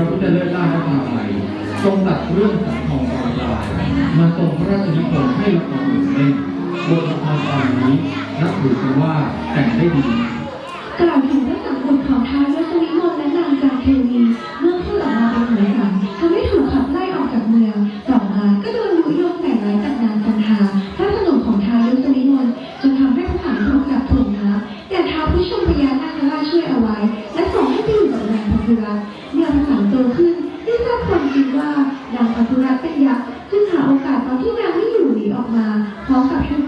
ระพุทธเลิศล่าพระพาไทยทรงตัดเรื่องสังทองปราลายมาทรงพระราชนิพนธ์ให้ละครหนึ่งเล่มบทละครตอนนี้นับถือว่าแต่งได้ดี 어,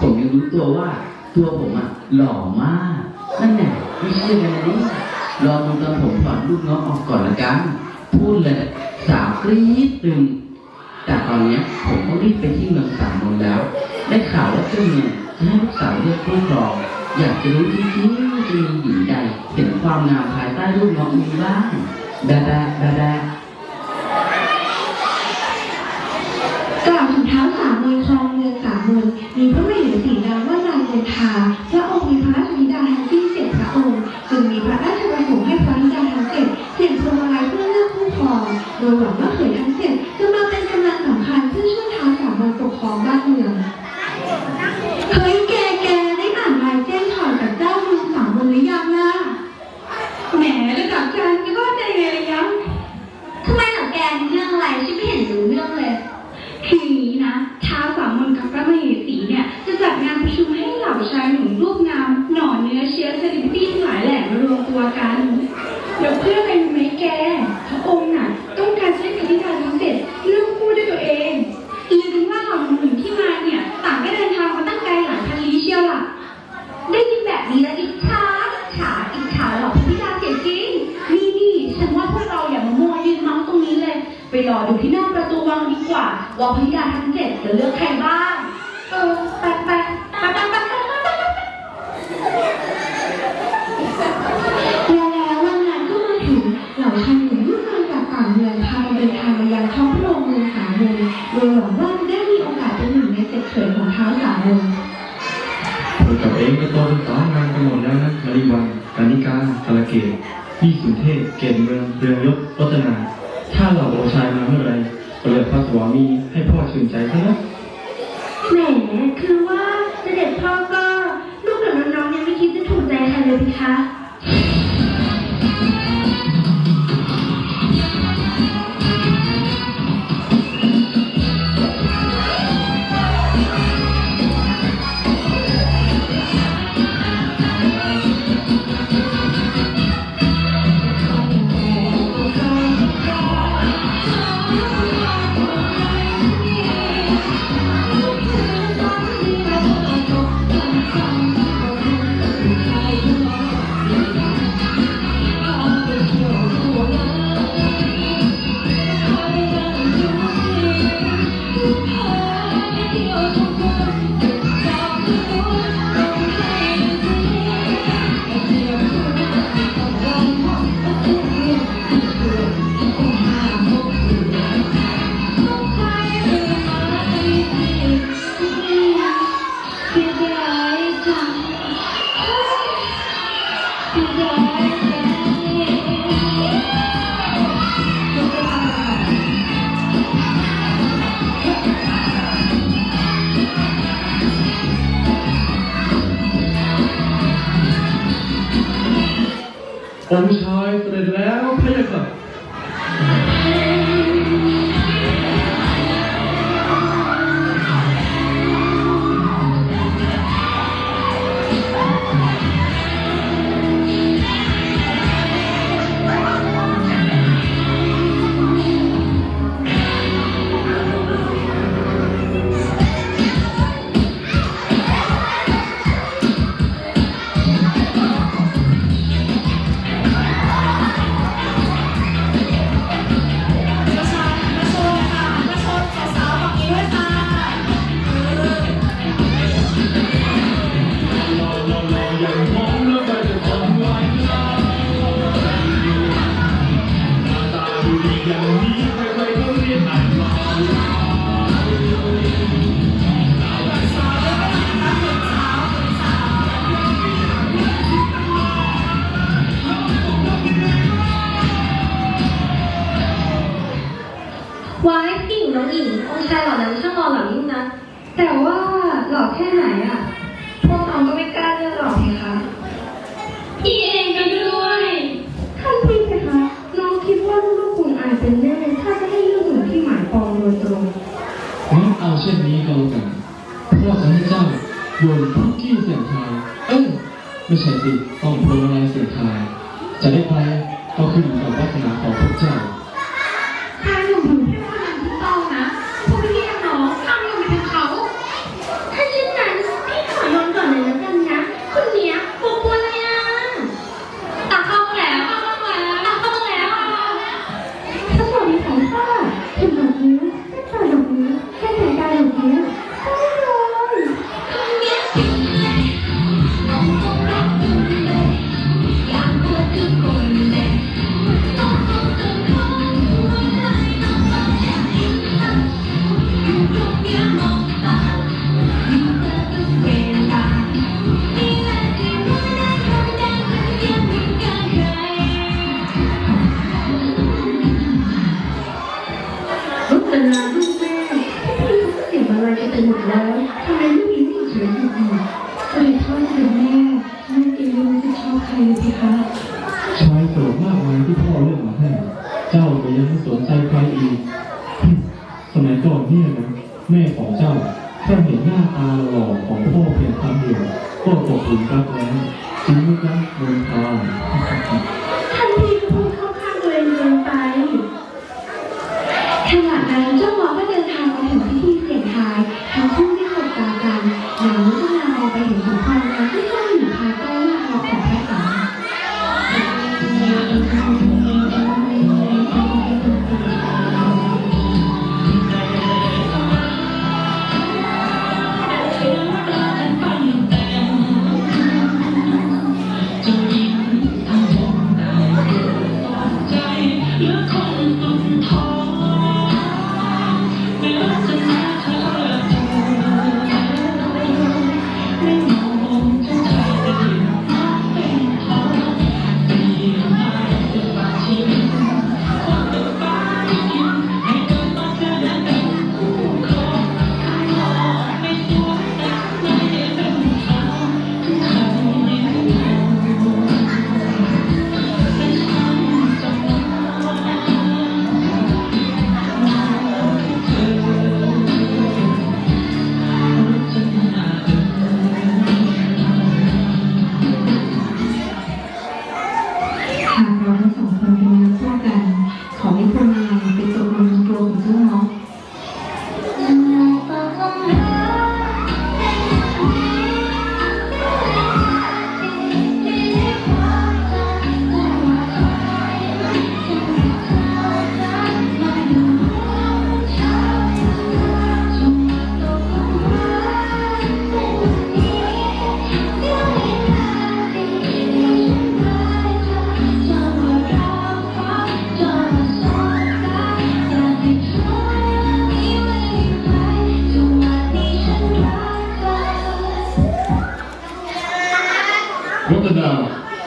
ผมยังรู้ตัวว่า ตัวผมอะหล่อมาก นั่นแหละไม่เชื่อกันนะนี่ลองดูตอนผมถอนลูกน้องออกก่อนละกัน พูดเลยสาวกรี๊ดหนึ่งแต่ตอนนี้ผมก็รีบไปที่เมืองสามนนแล้ว ได้ข่าวว่าเจ้าเมือจะให้ลูกสาวเลือกคู่ครอง อยากจะรู้จริงจริงมีหญิงใดเห็นความงามภายใต้รูปน้องมีบ้างดาดาดาดากล่าวถึงเท้าสามนนคลองเมืองสามนน มีพระมเหสีดาว่านางเยนทาพระองค์มีพระธิดาทั้งสิ้เจ็ดพระองค์จึงมีพระราชประสงค์ให้พระธิดาทั้งเจ็ดเสี่ยงทายเพื่อเลือกผู้ครองโดยหวังว่าเขยทั้งเจ็ด ก็ใช้สิต้องพร้อม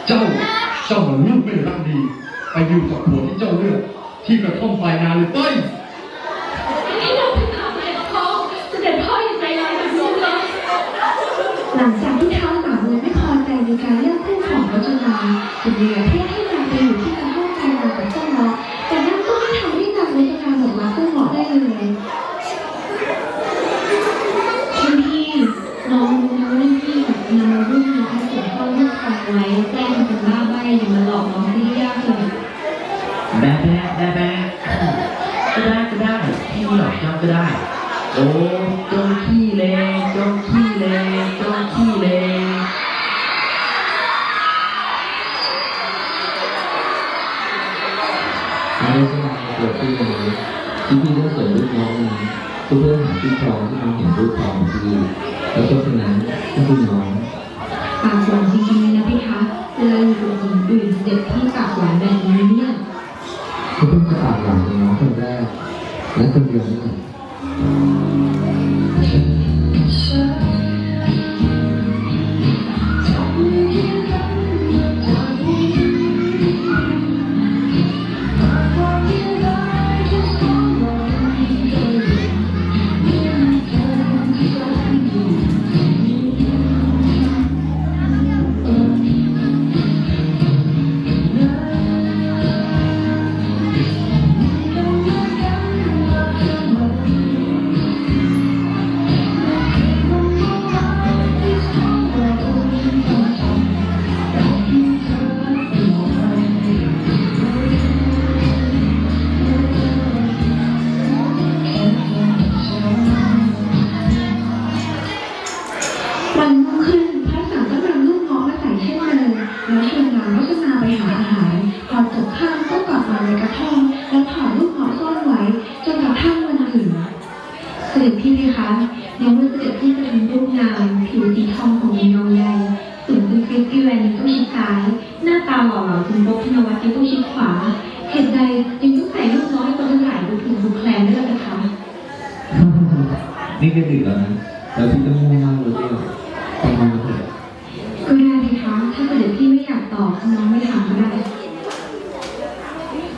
เจ้าเจ้าเหมือนลูกไม่รักดี ไปอยู่กับผัวที่เจ้าเลือก ที่กระท่อมปลายนาเลยไป จริงๆถ้าเกิดลูกน้องทุกเพื่อนหาที่รองที่น้องเห็นรูปครองที่แล้วก็คนนั้นก็คือน้องปากหวานจริงๆนะพี่คะเวลาอยู่กับหญิงอื่นเด็กที่ปากหวานแบบนี้เนี่ยเขาเพิ่งจะปากหวานกับน้องคนแรกและคนเดียวนี่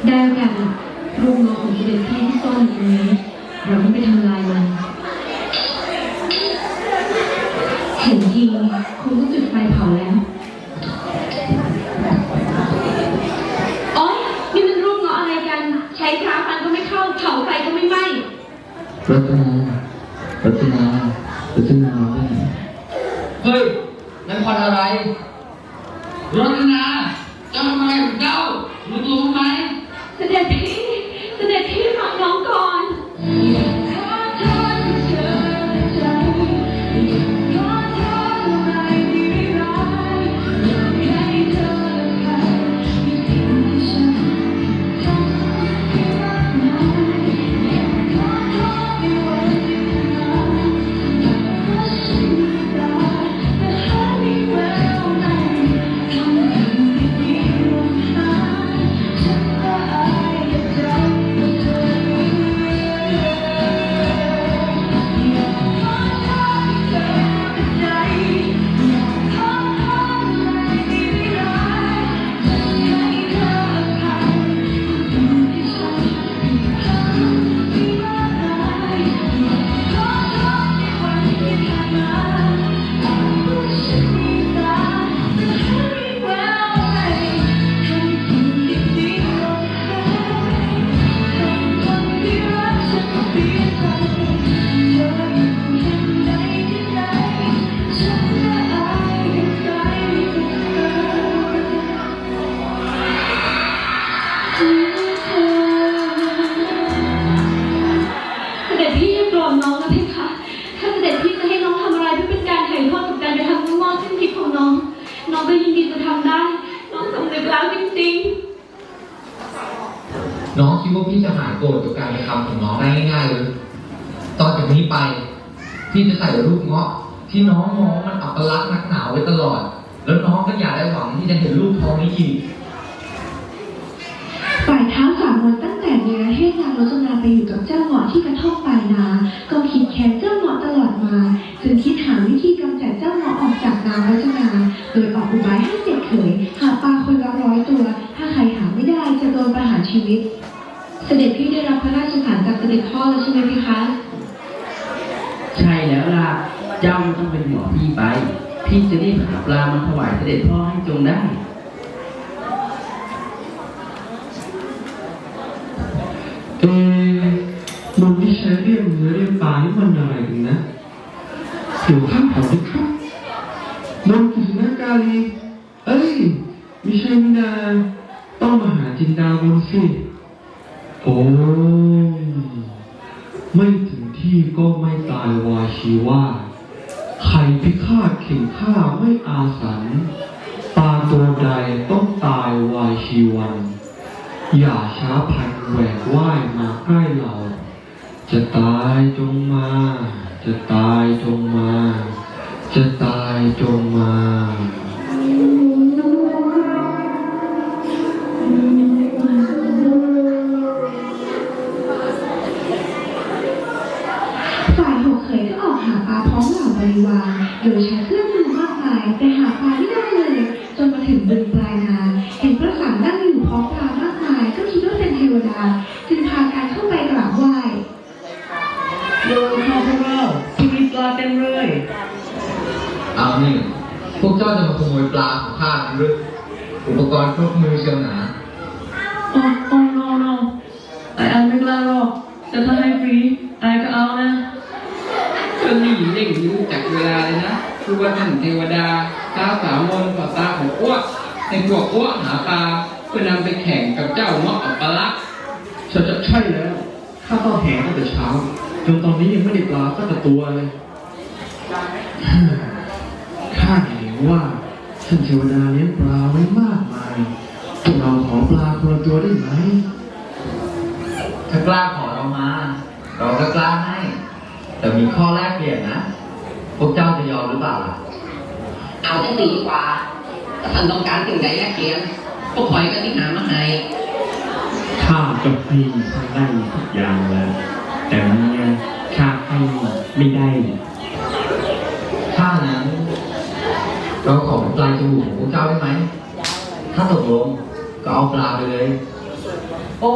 ได้แล้วกันรูปงอของเด็จพี่ที่ซ่อนอยู่ตรงนี้ เราต้องไปทำลายมันเห็นทีคงต้องจุดไฟเผาแล้วโอ๊ยนี่มันรูปเงาะอะไรกัน ใช้ค้าฟันก็ไม่เข้าเผาไฟก็ไม่ไหม้ น้องก็ยินดีจะทำได้ น้องสำนึกแล้วจริงๆ น้องคิดว่าพี่จะหายโกรธกับการกระทำของน้องได้ง่ายๆเลยตอนจากนี้ไป พี่จะใส่รูปเงาะที่น้องมองว่ามันอัปลักษณ์นักหนาไว้ตลอด แล้วน้องก็อย่าได้หวังที่จะเห็นรูปทองนี้อีกฝ่ายเท้าสามวันตั้งแต่เนรเทศนางรจนาไปอยู่กับเจ้าหมอที่กระท่อมปลายนาก็คิดแค้นเจ้าหมอตลอดมา จึงคิดหาวิธีกำจัดเจ้าหมอออกจากนางรจนา โดยออกอุบายให้เจ็ดเขยหาปลาคนละร้อยตัว ถ้าใครหาไม่ได้จะโดนประหารชีวิต เสด็จพี่ได้รับพระราชสารจากเสด็จพ่อแล้วใช่ไหมพี่คะ ใช่แล้วล่ะ เจ้าไม่ต้องเป็นหมอพี่ไป พี่จะรีบหาปลามาถวายเสด็จพ่อให้จงได้ เอ๊ะมันไม่ใช่เรียกเนื้อเรียกปลานี่มันอะไรกันนะเดี๋ยวข้ามขอดิครับนนกุศลกาลีเอ้ยไม่ใช่นี่นาต้องมาหาจิน ดาบนสิ โอ้ยไม่ถึงที่ก็ไม่ตายวาชีว่าใครพิฆาตเข่งฆ่าไม่อาสันปลาตัวใดต้องตายวายชีวัน อย่าช้าพันแหวกว่ายมาใกล้เรา จะตายจงมา จะตายจงมา จะตายจงมา พร้อมเหล่าบริวารโดยใช้เครื่องมือมากมายแต่หาปลาไม่ได้เลยจนมาถึงบึงปลายนาเห็นพระสังนั่งอยู่พร้อมปลามากมายก็คิดว่าเป็นเทวดา จึงพากันเข้าไปกราบไหว้เร็วเข้าพวกเราที่มีปลาเต็มเลยเอานี่พวกเจ้าจะมาขโมยปลาของข้าหรืออุปกรณ์ครบมือเชียวหนา โอ้โอ้ no no ไออันไม่กล้าหรอก แต่ถ้าให้ฟรีไอก็เอานะ ก็นี่เร่งรู้จักเวลาเลยนะคือว่าท่านเทวดาตาสามนต่อตาของอ้วกในพวกอ้วกหา ปลาเพื่อนำไปแข่งกับเจ้าเงาะอัปลักษณ์ใช่ใช่แล้วข้าต้องแหตั้งแต่เช้าจนตอนนี้ยังไม่ได้ปลาสักตัวเลยข้าเห็นว่าท่านเทวดาเลี้ยงปลาไว้มากมายพวกเราขอปลาคนละตัวได้ไหมถ้ากล้าขอเรามา เราก็กล้าให้ แต่มีข้อแรกเปลี่ยนนะ พวกเจ้าจะยอมหรือเปล่าล่ะเอาจังสีดีกว่าถ้าท่านต้องการสิ่งใดแลกเปลี่ยน พวกคอยก็ที่หามาให้ข้าก็ให้ท่านได้ทุกอย่างแล้ว แต่เนี่ยข้าให้ไม่ได้ถ้านั้นเราขอเป็นปลายจมูกของพวกเจ้าได้ไหม ถ้าตกลงก็เอาปลาไปเลย โอ้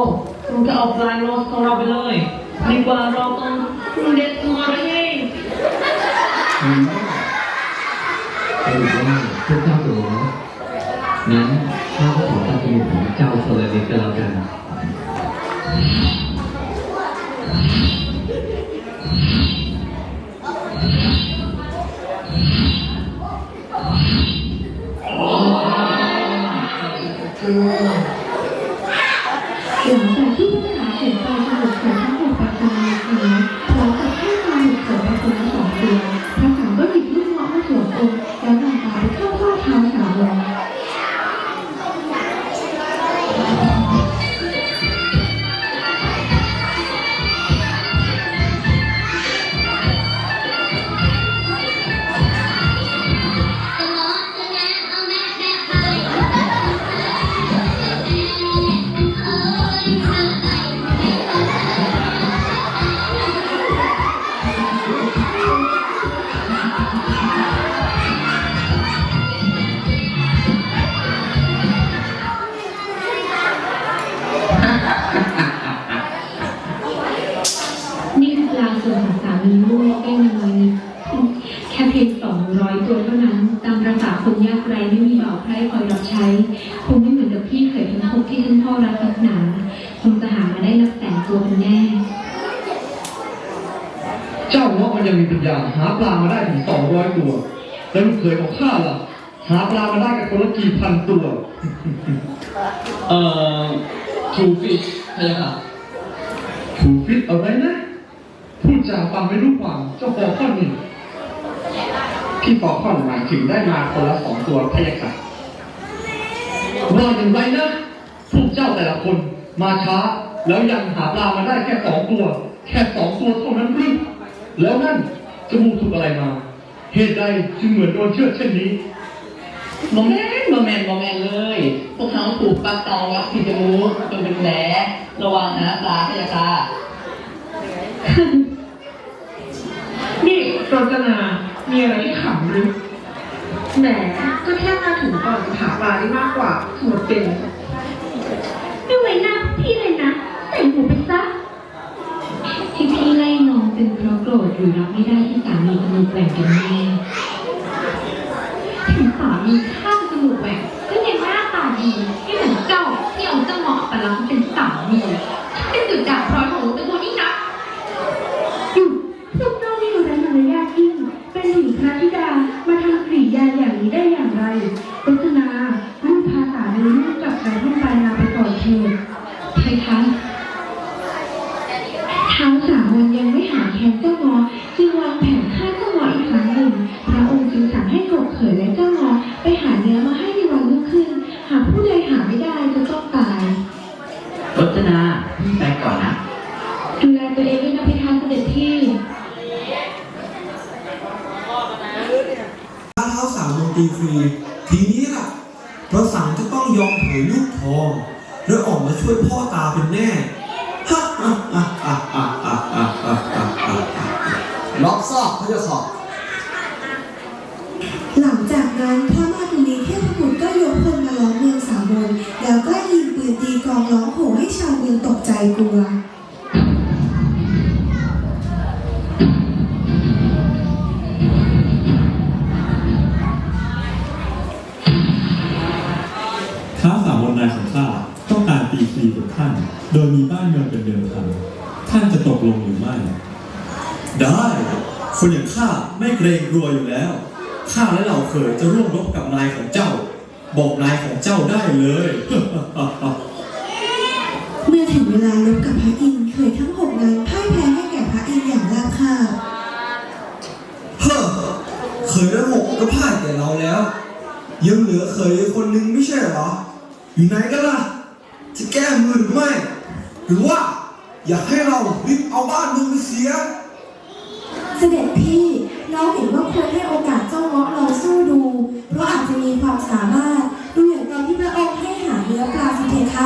คุณจะเอาปลายโรสของเราไปเลยดีกว่าเราต้องเด็ดหัวเลยไงสรุปว่าพวกเจ้าตกลงแล้วงั้น Aleluia. อปลาส่วนของสามีลูกเองน้อยนิดแค่เพียงสองร้อยตัวเท่านั้น ตามประสาคนยากไร้ไม่มีบ่าวไพร่คอยรับใช้ คงไม่เหมือนกับพี่เคยทั้งหกที่ท่านพ่อรักนักหนาคงจะหามาได้นับแสนตัวเป็นแน่ เจ้าเงาะมันยังมีปัญญาหาปลามาได้ถึงสองร้อยตัว แล้วลูกเคยของข้าล่ะ หาปลามาได้กันคนละกี่พันตัว เอ่อทูฟิชพะยะค่ะถูกฟิตอะไรนะ พูดจาฟังไม่รู้ความเจ้าฟอข้อนนี่งพี่ฟอคอนหมายถึงได้มาคนละสองตัวพะยะค่ะว่าอย่างไรนะพวกเจ้าแต่ละคนมาช้า แล้วยังหาปลามาได้แค่สองตัว แค่สองตัวเท่านั้นหรือแล้วนั่นจมูกถูกอะไรมา เหตุใดจึงเหมือนโดนเชือดเช่นนี้โมเมนต์โมเมนต์โมเมนเลย พวกเขาถูกปักตองวัดที่จมูกจนเป็นแผลระวังหาปลาพยะค่ะ นี่ รจนา มีอะไรที่ขำหรือแหม ก็แค่มาถึงก่อนหาปลาได้มากกว่าหมดเป็น ไม่ไว้หน้าพี่เลยนะใส่หูไปซะที่พี่ไล่น้องเป็นเพราะโกรธหรือรับไม่ได้ที่สามีจมูกแหว่งกันแน่ถึงสามีข้างจมูกแหว่งก็ยังหน้าตาดีไม่เหมือนเจ้าที่เอาเจ้าหมอกไปแล้วเป็น ลงหรือไม่ ได้คนอย่างข้าไม่เกรงกลัวอยู่แล้ว ข้าและเหล่าเขยจะร่วมรบกับนายของเจ้า บอกนายของเจ้าได้เลย เมื่อถึงเวลาลบกับพระอินทร์เคยทั้งหกนั้นพ่ายแพ้ให้แก่พระอินทร์อย่างราบคาบเฮ้อเคยระหกก็พ่ายแก่เราแล้ว ยังเหลือเคยคนหนึ่งไม่ใช่เหรอ อยู่ไหนกันล่ะ จะแก้มือหรือไม่ หรือว่า อยากให้เรารีบเอาบ้านเมืองไปเสีย เสด็จพี่น้องเห็นว่าควรให้โอกาสเจ้าเงาะลองสู้ดู เพราะอาจจะมีความสามารถดูอย่างตอนที่พระองค์ให้หาเนื้อปลาสิเพคะ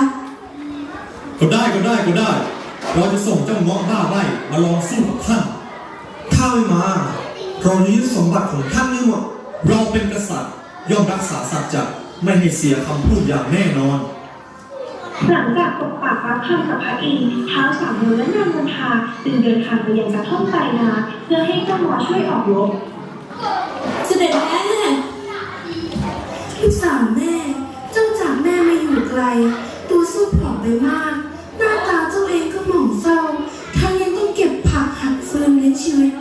ก็ได้ก็ได้ก็ได้ เราจะส่งเจ้าเงาะบ้าไร่มาลองสู้กับท่าน ถ้าไม่มาเราจะยึดสมบัติของท่านนี่หมด เราเป็นกษัตริย์ย่อมรักษาสัจจะไม่ให้เสียคำพูดอย่างแน่นอน หลังจากตกปากรับคำกับพระอินทร์ท้าวสามมูลและนางมณฑาจึงเดินทางไปยังกระท่อมปลายนาเพื่อให้เจ้าหมอช่วยออกรบเสด็จแม่ลูกสาวแม่ เจ้าจากแม่มาอยู่ไกล ตัวสู้ผอมไปมาก หน้าตาเจ้าเองก็หมองเศร้าทั้งยังต้องเก็บผักหักฟืนเลี้ยงชีวิต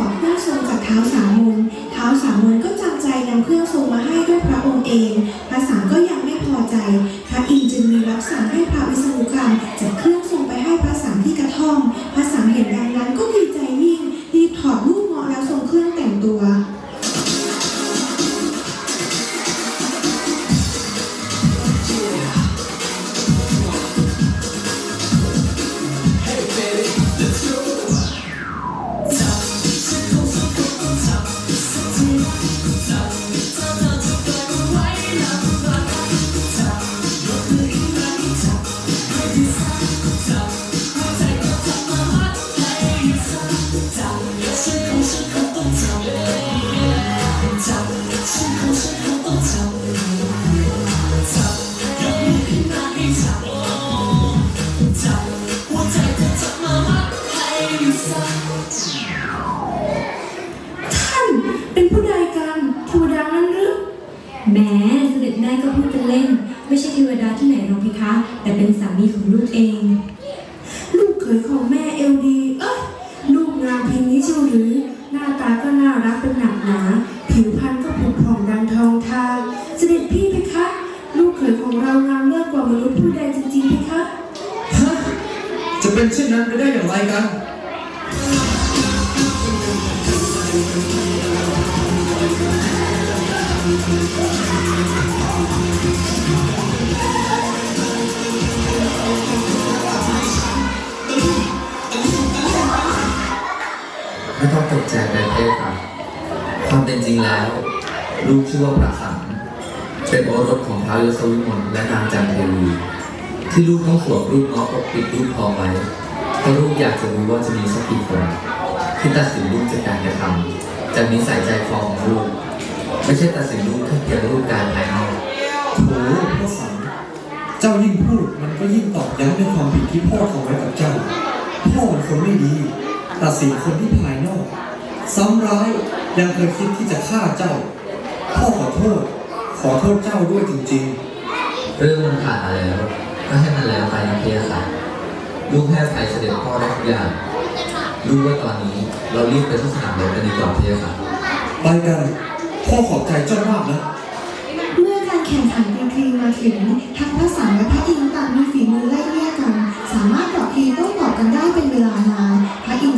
ขอเครื่องทรงจากเท้าสาม ที่ไหนหรอกเพคะ แต่เป็นสามีของลูกเอง ลูกเขยของแม่เอลดี ชื่อว่าประสันเป็นโอรสของท้าวยศวิมลและนางจันเทวีที่ลูกต้องสวมรูปเงาะปกปิดรูปทอไว้เพราะลูกอยากจะรู้ว่าจะมีสักกี่คนที่ตัดสินลูกจากการกระทำจากนิสัยใจคอของลูกไม่ใช่ตัดสินลูกแค่เพียงรูปการภายนอกโถพ่อสันเจ้ายิ่งพูดมันก็ยิ่งตอกย้ำในความผิดที่พ่อทำไว้กับเจ้าพ่อเป็นคนไม่ดีตัดสินคนที่ภายนอกซ้ำร้ายยังเคยคิดที่จะฆ่าเจ้า พ่อขอโทษ ขอโทษเจ้าด้วยจริงเรื่องมันผ่านมาแล้ว ก็ให้มันแล้วไปนะเพียค่ะลูกให้อภัยเสด็จพ่อได้ทุกอย่างลูกว่าตอนนี้เรารีบไปที่สนามรบกันดีกว่าเพียค่ะๆ ไปกัน พ่อขอบใจเจ้ามากนะ เมื่อการแข่งขันดนตรีมาถึงทั้งพระสามและพระอินทร์ต่างมีฝีมือไล่เลี่ยกัน สามารถตอบทีโต้ตอบกันได้เป็นเวลานานพระอินทร์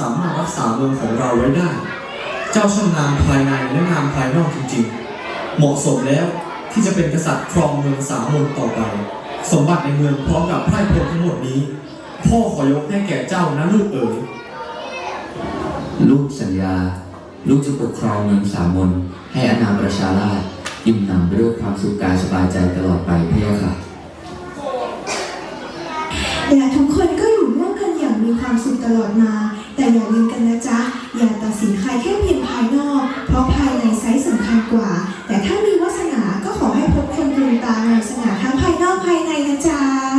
สามารถรักษาเมืองของเราไว้ได้ เจ้าช่างงามภายในและงามภายนอกจริงๆ เหมาะสมแล้วที่จะเป็นกษัตริย์ครองเมืองสามมนต่อไป สมบัติในเมืองพร้อมกับไพร่พลทั้งหมดนี้ พ่อขอยกให้แก่เจ้านะลูกเอ๋ยลูกสัญญา ลูกจะปกครองเมืองสามนให้อาณาประชาราชอิ่มหนำไปด้วยความสุขกายสบายใจตลอดไปพี่ค่ะและทุกคนก็อยู่ร่วมกันอย่างมีความสุขตลอดมา แต่อย่าลืมกันนะจ๊ะ อย่าตัดสินใครแค่เพียงภายนอก เพราะภายในไซส์สำคัญกว่า แต่ถ้ามีวาสนาก็ขอให้พบคนดวงตางาสง่าทั้งภายนอกภายในนะจ๊ะ